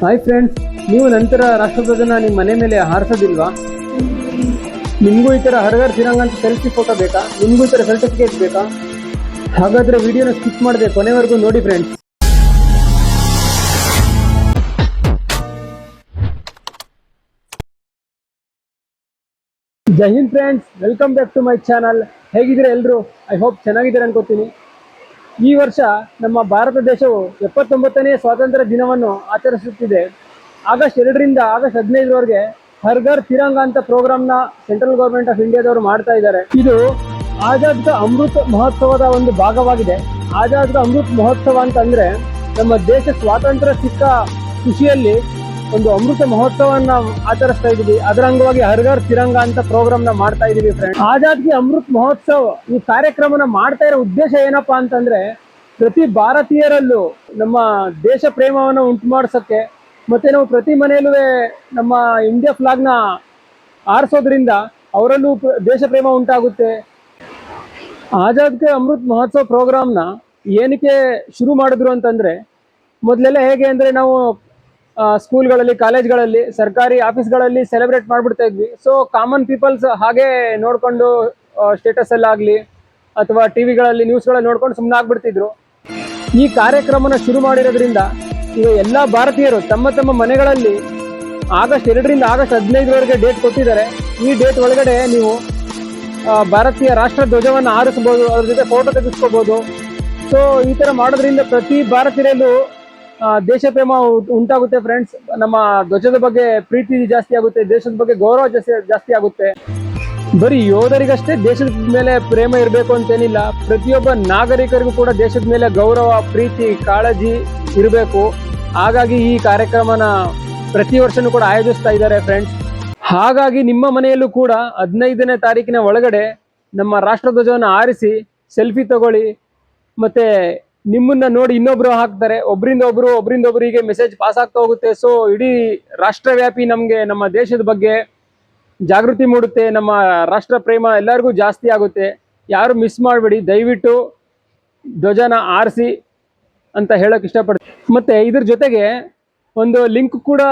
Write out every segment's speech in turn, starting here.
Hi friends ನೀವು ನಂತರ ರಾಷ್ಟ್ರಧ್ವಜನ ನಿಮ್ಮ ಮನೆ ಮೇಲೆ ಹಾರಿಸೋದಿಲ್ವಾ? ನಿಮಗೂ ಈ ಥರ ಹರಗರ್ ತಿರಂಗ ಅಂತ ಸೆಲ್ಫಿ ಫೋಟೋ ಬೇಕಾ? ನಿಮಗೂ ಈ ಥರ ಸರ್ಟಿಫಿಕೇಟ್ ಬೇಕಾ? ಹಾಗಾದ್ರೆ ವಿಡಿಯೋನ ಸ್ಕಿಪ್ ಮಾಡಿದೆ ಕೊನೆವರೆಗೂ ನೋಡಿ friends Jai Hind friends welcome back to my channel ಹೇಗಿದ್ದೀರಾ ಎಲ್ಲರೂ ಐ ಹೋಪ್ ಚೆನ್ನಾಗಿದ್ದೀರಾ ಅನ್ಕೋತೀನಿ. ಈ ವರ್ಷ ನಮ್ಮ ಭಾರತ ದೇಶವು ಎಪ್ಪತ್ತೊಂಬತ್ತನೇ ಸ್ವಾತಂತ್ರ್ಯ ದಿನವನ್ನು ಆಚರಿಸುತ್ತಿದೆ. ಆಗಸ್ಟ್ ಎರಡರಿಂದ ಆಗಸ್ಟ್ ಹದಿನೈದರವರೆಗೆ ಹರ್ ಘರ್ ತಿರಂಗ ಅಂತ ಪ್ರೋಗ್ರಾಮ್ನ ಸೆಂಟ್ರಲ್ ಗೌರ್ಮೆಂಟ್ ಆಫ್ ಇಂಡಿಯಾದವರು ಮಾಡ್ತಾ ಇದ್ದಾರೆ. ಇದು ಆಜಾದ್ ಅಮೃತ್ ಮಹೋತ್ಸವದ ಒಂದು ಭಾಗವಾಗಿದೆ. ಆಜಾದ್ ಅಮೃತ ಅಮೃತ್ ಮಹೋತ್ಸವ ಅಂತಂದ್ರೆ ನಮ್ಮ ದೇಶ ಸ್ವಾತಂತ್ರ್ಯ ಸಿಕ್ಕ ಖುಷಿಯಲ್ಲಿ ಒಂದು ಅಮೃತ ಮಹೋತ್ಸವನ್ನ ಆಚರಿಸ್ತಾ ಇದೀವಿ ಅದರ ಅಂಗವಾಗಿ ಹರ್ ಘರ್ ತಿರಂಗ ಅಂತ ಪ್ರೋಗ್ರಾಮ್ನ ಮಾಡ್ತಾ ಇದೀವಿ ಫ್ರೆಂಡ್ ಆಜಾದ್ ಕಿ ಅಮೃತ್ ಮಹೋತ್ಸವ ಈ ಕಾರ್ಯಕ್ರಮನ ಮಾಡ್ತಾ ಇರೋ ಉದ್ದೇಶ ಏನಪ್ಪಾ ಅಂತಂದ್ರೆ ಪ್ರತಿ ಭಾರತೀಯರಲ್ಲೂ ನಮ್ಮ ದೇಶ ಪ್ರೇಮವನ್ನು ಉಂಟು ಮಾಡಿಸಕ್ಕೆ ಮತ್ತೆ ನಾವು ಪ್ರತಿ ಮನೆಯಲ್ಲೂ ನಮ್ಮ ಇಂಡಿಯಾ ಫ್ಲಾಗ್ನ ಆರಿಸೋದ್ರಿಂದ ಅವರಲ್ಲೂ ದೇಶ ಪ್ರೇಮ ಉಂಟಾಗುತ್ತೆ. ಆಜಾದ್ ಕೆ ಅಮೃತ್ ಮಹೋತ್ಸವ ಪ್ರೋಗ್ರಾಮ್ನ ಏನಕ್ಕೆ ಶುರು ಮಾಡಿದ್ರು ಅಂತಂದ್ರೆ ಮೊದಲೆಲ್ಲ ಹೇಗೆ ಅಂದ್ರೆ ನಾವು ಸ್ಕೂಲ್ಗಳಲ್ಲಿ ಕಾಲೇಜ್ಗಳಲ್ಲಿ ಸರ್ಕಾರಿ ಆಫೀಸ್ಗಳಲ್ಲಿ ಸೆಲೆಬ್ರೇಟ್ ಮಾಡ್ಬಿಡ್ತಾ ಇದ್ವಿ. ಸೊ ಕಾಮನ್ ಪೀಪಲ್ಸ್ ಹಾಗೆ ನೋಡ್ಕೊಂಡು ಸ್ಟೇಟಸ್ ಅಥವಾ ಅಥವಾ ಟಿವಿಗಳಲ್ಲಿ ನ್ಯೂಸ್ಗಳಲ್ಲಿ ನೋಡ್ಕೊಂಡು ಸುಮ್ಮನೆ ಆಗ್ಬಿಡ್ತಿದ್ರು. ಈ ಕಾರ್ಯಕ್ರಮನ ಶುರು ಮಾಡಿರೋದ್ರಿಂದ ಈಗ ಎಲ್ಲ ಭಾರತೀಯರು ತಮ್ಮ ತಮ್ಮ ಮನೆಗಳಲ್ಲಿ ಆಗಸ್ಟ್ ಎರಡರಿಂದ ಆಗಸ್ಟ್ ಹದಿನೈದರವರೆಗೆ ಡೇಟ್ ಕೊಟ್ಟಿದ್ದಾರೆ. ಈ ಡೇಟ್ ಒಳಗಡೆ ನೀವು ಭಾರತೀಯ ರಾಷ್ಟ್ರ ಧ್ವಜವನ್ನು ಆರಿಸ್ಬೋದು ಅದ್ರ ಜೊತೆ ಫೋಟೋ ತೆಗೆಸ್ಕೋಬೋದು. ಸೊ ಈ ಥರ ಮಾಡೋದ್ರಿಂದ ಪ್ರತಿ ಭಾರತೀಯರಲ್ಲೂ ದೇಶ ಪ್ರೇಮ ಉಂಟ್- ಉಂಟಾಗುತ್ತೆ ಫ್ರೆಂಡ್ಸ್ ನಮ್ಮ ಧ್ವಜದ ಬಗ್ಗೆ ಪ್ರೀತಿ ಜಾಸ್ತಿ ಆಗುತ್ತೆ, ದೇಶದ ಬಗ್ಗೆ ಗೌರವ ಜಾಸ್ತಿ ಜಾಸ್ತಿ ಆಗುತ್ತೆ. ಬರೀ ಯೋಧರಿಗಷ್ಟೇ ದೇಶದ ಮೇಲೆ ಪ್ರೇಮ ಇರಬೇಕು ಅಂತೇನಿಲ್ಲ. ಪ್ರತಿಯೊಬ್ಬ ನಾಗರಿಕರಿಗೂ ಕೂಡ ದೇಶದ ಮೇಲೆ ಗೌರವ, ಪ್ರೀತಿ, ಕಾಳಜಿ ಇರಬೇಕು. ಹಾಗಾಗಿ ಈ ಕಾರ್ಯಕ್ರಮನ ಪ್ರತಿ ವರ್ಷನೂ ಕೂಡ ಆಯೋಜಿಸ್ತಾ ಇದ್ದಾರೆ ಫ್ರೆಂಡ್ಸ್ ಹಾಗಾಗಿ ನಿಮ್ಮ ಮನೆಯಲ್ಲೂ ಕೂಡ ಹದಿನೈದನೇ ತಾರೀಕಿನ ಒಳಗಡೆ ನಮ್ಮ ರಾಷ್ಟ್ರಧ್ವಜವನ್ನು ಆರಿಸಿ ಸೆಲ್ಫಿ ತಗೊಳ್ಳಿ, ಮತ್ತೆ ನಿಮ್ಮನ್ನ ನೋಡಿ ಇನ್ನೊಬ್ರು ಹಾಕ್ತಾರೆ, ಒಬ್ರಿಂದ ಒಬ್ರು, ಒಬ್ರಿಂದ ಒಬ್ಬರಿಗೆ ಮೆಸೇಜ್ ಪಾಸ್ ಆಗ್ತಾ ಹೋಗುತ್ತೆ. ಸೊ ಇಡೀ ರಾಷ್ಟ್ರವ್ಯಾಪಿ ನಮಗೆ, ನಮ್ಮ ದೇಶದ ಬಗ್ಗೆ ಜಾಗೃತಿ ಮೂಡುತ್ತೆ, ನಮ್ಮ ರಾಷ್ಟ್ರ ಪ್ರೇಮ ಎಲ್ಲರಿಗೂ ಜಾಸ್ತಿ ಆಗುತ್ತೆ. ಯಾರು ಮಿಸ್ ಮಾಡಬೇಡಿ, ದಯವಿಟ್ಟು ಧ್ವಜನ ಆರಿಸಿ ಅಂತ ಹೇಳೋಕೆ ಇಷ್ಟಪಡ್ತೀನಿ. ಮತ್ತೆ ಇದ್ರ ಜೊತೆಗೆ ಒಂದು ಲಿಂಕ್ ಕೂಡ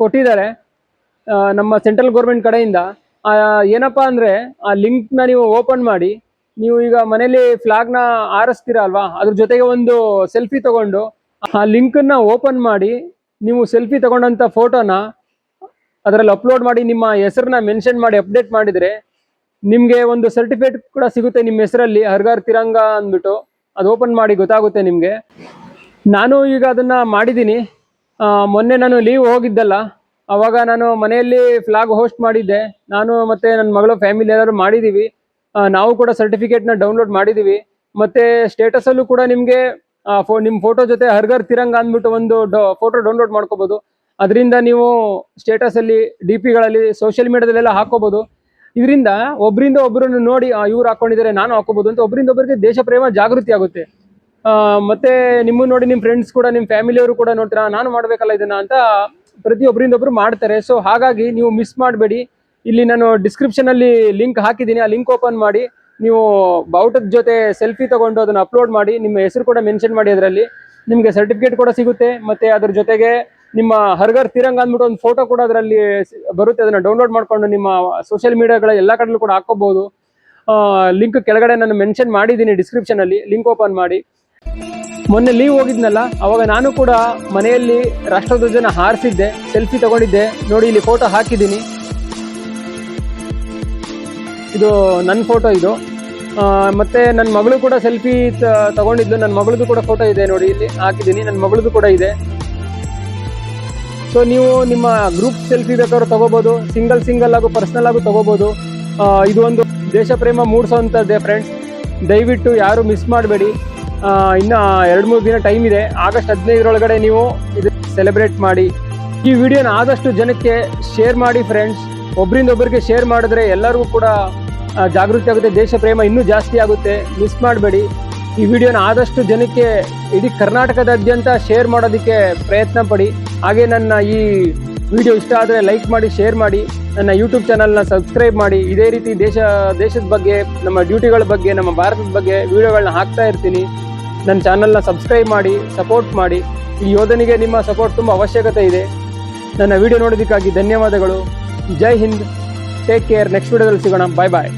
ಕೊಟ್ಟಿದ್ದಾರೆ ನಮ್ಮ ಸೆಂಟ್ರಲ್ ಗೌರ್ಮೆಂಟ್ ಕಡೆಯಿಂದ. ಏನಪ್ಪಾ ಅಂದ್ರೆ ಆ ಲಿಂಕ್ನ ನೀವು ಓಪನ್ ಮಾಡಿ ನೀವು ಈಗ ಮನೇಲಿ ಫ್ಲಾಗ್ನ ಆರಿಸ್ತೀರಾ ಅಲ್ವಾ? ಅದ್ರ ಜೊತೆಗೆ ಒಂದು ಸೆಲ್ಫಿ ತಗೊಂಡು ಆ ಲಿಂಕನ್ನು ಓಪನ್ ಮಾಡಿ, ನೀವು ಸೆಲ್ಫಿ ತಗೊಂಡಂತ ಫೋಟೋನ ಅದರಲ್ಲಿ ಅಪ್ಲೋಡ್ ಮಾಡಿ, ನಿಮ್ಮ ಹೆಸರನ್ನ ಮೆನ್ಷನ್ ಮಾಡಿ ಅಪ್ಡೇಟ್ ಮಾಡಿದ್ರೆ ನಿಮಗೆ ಒಂದು ಸರ್ಟಿಫಿಕೇಟ್ ಕೂಡ ಸಿಗುತ್ತೆ ನಿಮ್ಮ ಹೆಸರಲ್ಲಿ ಹರ್ಗಾರ್ ತಿರಂಗ ಅಂದ್ಬಿಟ್ಟು. ಅದು ಓಪನ್ ಮಾಡಿ ಗೊತ್ತಾಗುತ್ತೆ ನಿಮಗೆ. ನಾನು ಈಗ ಅದನ್ನ ಮಾಡಿದ್ದೀನಿ. ಮೊನ್ನೆ ನಾನು ಲೀವ್ ಹೋಗಿದ್ದಲ್ಲ, ಅವಾಗ ನಾನು ಮನೆಯಲ್ಲಿ ಫ್ಲಾಗ್ ಹೋಸ್ಟ್ ಮಾಡಿದ್ದೆ. ನಾನು ಮತ್ತೆ ನನ್ನ ಮಗಳು ಫ್ಯಾಮಿಲಿ ಎಲ್ಲರೂ ಮಾಡಿದ್ದೀವಿ ನಾವು ಕೂಡ ಸರ್ಟಿಫಿಕೇಟ್ನ ಡೌನ್ಲೋಡ್ ಮಾಡಿದೀವಿ. ಮತ್ತೆ ಸ್ಟೇಟಸ್ ಅಲ್ಲೂ ಕೂಡ ನಿಮಗೆ ನಿಮ್ ಫೋಟೋ ಜೊತೆ ಹರ್ಗರ್ ತಿರಂಗ ಅಂದ್ಬಿಟ್ಟು ಒಂದು ಫೋಟೋ ಡೌನ್ಲೋಡ್ ಮಾಡ್ಕೋಬಹುದು ಅದರಿಂದ ನೀವು ಸ್ಟೇಟಸ್ ಅಲ್ಲಿ ಡಿ ಪಿಗಳಲ್ಲಿ ಸೋಷಿಯಲ್ ಮೀಡಿಯಾದಲ್ಲೆಲ್ಲ ಹಾಕೋಬಹುದು ಇದರಿಂದ ಒಬ್ಬರಿಂದ ಒಬ್ಬರನ್ನು ನೋಡಿ ಇವ್ರು ಹಾಕೊಂಡಿದ್ದಾರೆ, ನಾನು ಹಾಕೋಬಹುದು ಅಂತ ಒಬ್ಬರಿಂದ ಒಬ್ಬರಿಗೆ ದೇಶ ಪ್ರೇಮ ಜಾಗೃತಿ ಆಗುತ್ತೆ. ಮತ್ತೆ ನಿಮ್ಮ ನೋಡಿ ನಿಮ್ಮ ಫ್ರೆಂಡ್ಸ್ ಕೂಡ ನಿಮ್ಮ ಫ್ಯಾಮಿಲಿಯವರು ಕೂಡ ನೋಡ್ತೀರಾ, ನಾನು ಮಾಡಬೇಕಲ್ಲ ಇದನ್ನ ಅಂತ ಪ್ರತಿಯೊಬ್ಬರಿಂದ ಒಬ್ರು ಮಾಡ್ತಾರೆ. ಸೊ ಹಾಗಾಗಿ ನೀವು ಮಿಸ್ ಮಾಡಬೇಡಿ. ಇಲ್ಲಿ ನಾನು ಡಿಸ್ಕ್ರಿಪ್ಷನ್ ಅಲ್ಲಿ ಲಿಂಕ್ ಹಾಕಿದ್ದೀನಿ, ಆ ಲಿಂಕ್ ಓಪನ್ ಮಾಡಿ, ನೀವು ಬಾವುಟದ ಜೊತೆ ಸೆಲ್ಫಿ ತಗೊಂಡು ಅದನ್ನು ಅಪ್ಲೋಡ್ ಮಾಡಿ, ನಿಮ್ಮ ಹೆಸರು ಕೂಡ ಮೆನ್ಷನ್ ಮಾಡಿ ಅದರಲ್ಲಿ. ನಿಮಗೆ ಸರ್ಟಿಫಿಕೇಟ್ ಕೂಡ ಸಿಗುತ್ತೆ, ಮತ್ತೆ ಅದ್ರ ಜೊತೆಗೆ ನಿಮ್ಮ ಹರ್ಗರ್ ತಿರಂಗ ಅಂದ್ಬಿಟ್ಟು ಒಂದು ಫೋಟೋ ಕೂಡ ಅದರಲ್ಲಿ ಬರುತ್ತೆ, ಅದನ್ನು ಡೌನ್ಲೋಡ್ ಮಾಡ್ಕೊಂಡು ನಿಮ್ಮ ಸೋಷಿಯಲ್ ಮೀಡಿಯಾಗಳ ಎಲ್ಲ ಕಡೆಲೂ ಕೂಡ ಹಾಕೋಬಹುದು ಲಿಂಕ್ ಕೆಳಗಡೆ ನಾನು ಮೆನ್ಷನ್ ಮಾಡಿದ್ದೀನಿ ಡಿಸ್ಕ್ರಿಪ್ಷನ್ ಅಲ್ಲಿ ಲಿಂಕ್ ಓಪನ್ ಮಾಡಿ. ಮೊನ್ನೆ ಲೀವ್ ಹೋಗಿದ್ನಲ್ಲ, ಅವಾಗ ನಾನು ಕೂಡ ಮನೆಯಲ್ಲಿ ರಾಷ್ಟ್ರಧ್ವಜನ ಹಾರಿಸಿದ್ದೆ ಸೆಲ್ಫಿ ತಗೊಂಡಿದ್ದೆ, ನೋಡಿ ಇಲ್ಲಿ ಫೋಟೋ ಹಾಕಿದ್ದೀನಿ. ಇದು ನನ್ನ ಫೋಟೋ ಇದು. ಮತ್ತೆ ನನ್ನ ಮಗಳು ಕೂಡ ಸೆಲ್ಫಿ ತಗೊಂಡಿದ್ದು ನನ್ನ ಮಗಳದು ಕೂಡ ಫೋಟೋ ಇದೆ ನೋಡಿ, ಇಲ್ಲಿ ಹಾಕಿದ್ದೀನಿ. ನನ್ನ ಮಗಳದು ಕೂಡ ಇದೆ. ಸೊ ನೀವು ನಿಮ್ಮ ಗ್ರೂಪ್ ಸೆಲ್ಫಿ ಬೇಕಾದ್ರೂ ತಗೋಬಹುದು ಸಿಂಗಲ್ ಸಿಂಗಲ್ ಆಗು ಪರ್ಸನಲ್ ಆಗು ತಗೋಬಹುದು ಇದು ಒಂದು ದೇಶ ಪ್ರೇಮ ಮೂಡಿಸೋವಂಥದ್ದೇ ಫ್ರೆಂಡ್ಸ್ ದಯವಿಟ್ಟು ಯಾರು ಮಿಸ್ ಮಾಡಬೇಡಿ. ಇನ್ನು ಎರಡು, ಮೂರು ದಿನ ಟೈಮ್ ಇದೆ. ಆಗಸ್ಟ್ ಹದಿನೈದರೊಳಗಡೆ ನೀವು ಇದು ಸೆಲೆಬ್ರೇಟ್ ಮಾಡಿ. ಈ ವಿಡಿಯೋನ ಆದಷ್ಟು ಜನಕ್ಕೆ ಶೇರ್ ಮಾಡಿ ಫ್ರೆಂಡ್ಸ್ ಒಬ್ಬರಿಂದ ಒಬ್ಬರಿಗೆ ಶೇರ್ ಮಾಡಿದ್ರೆ ಎಲ್ಲರಿಗೂ ಕೂಡ ಜಾಗೃತಿ ಆಗುತ್ತೆ, ದೇಶ ಪ್ರೇಮ ಇನ್ನೂ ಜಾಸ್ತಿ ಆಗುತ್ತೆ. ಮಿಸ್ ಮಾಡಬೇಡಿ. ಈ ವಿಡಿಯೋನ ಆದಷ್ಟು ಜನಕ್ಕೆ ಇಡೀ ಕರ್ನಾಟಕದಾದ್ಯಂತ ಶೇರ್ ಮಾಡೋದಕ್ಕೆ ಪ್ರಯತ್ನ ಪಡಿ. ಹಾಗೆ ನನ್ನ ಈ ವಿಡಿಯೋ ಇಷ್ಟ ಆದರೆ ಲೈಕ್ ಮಾಡಿ ಶೇರ್ ಮಾಡಿ. ನನ್ನ ಯೂಟ್ಯೂಬ್ ಚಾನಲ್ನ ಸಬ್ಸ್ಕ್ರೈಬ್ ಮಾಡಿ. ಇದೇ ರೀತಿ ದೇಶ, ದೇಶದ ಬಗ್ಗೆ, ನಮ್ಮ ಡ್ಯೂಟಿಗಳ ಬಗ್ಗೆ, ನಮ್ಮ ಭಾರತದ ಬಗ್ಗೆ ವಿಡಿಯೋಗಳನ್ನ ಹಾಕ್ತಾ ಇರ್ತೀನಿ. ನನ್ನ ಚಾನಲ್ನ ಸಬ್ಸ್ಕ್ರೈಬ್ ಮಾಡಿ ಸಪೋರ್ಟ್ ಮಾಡಿ. ಈ ಯೋಧನಿಗೆ ನಿಮ್ಮ ಸಪೋರ್ಟ್ ತುಂಬ ಅವಶ್ಯಕತೆ ಇದೆ. ನನ್ನ ವಿಡಿಯೋ ನೋಡೋದಕ್ಕಾಗಿ ಧನ್ಯವಾದಗಳು. Jai Hind. Take care next ವಿಡಿಯೋದಲ್ಲಿ ಸಿಗೋಣ. ಬಾಯ್ ಬಾಯ್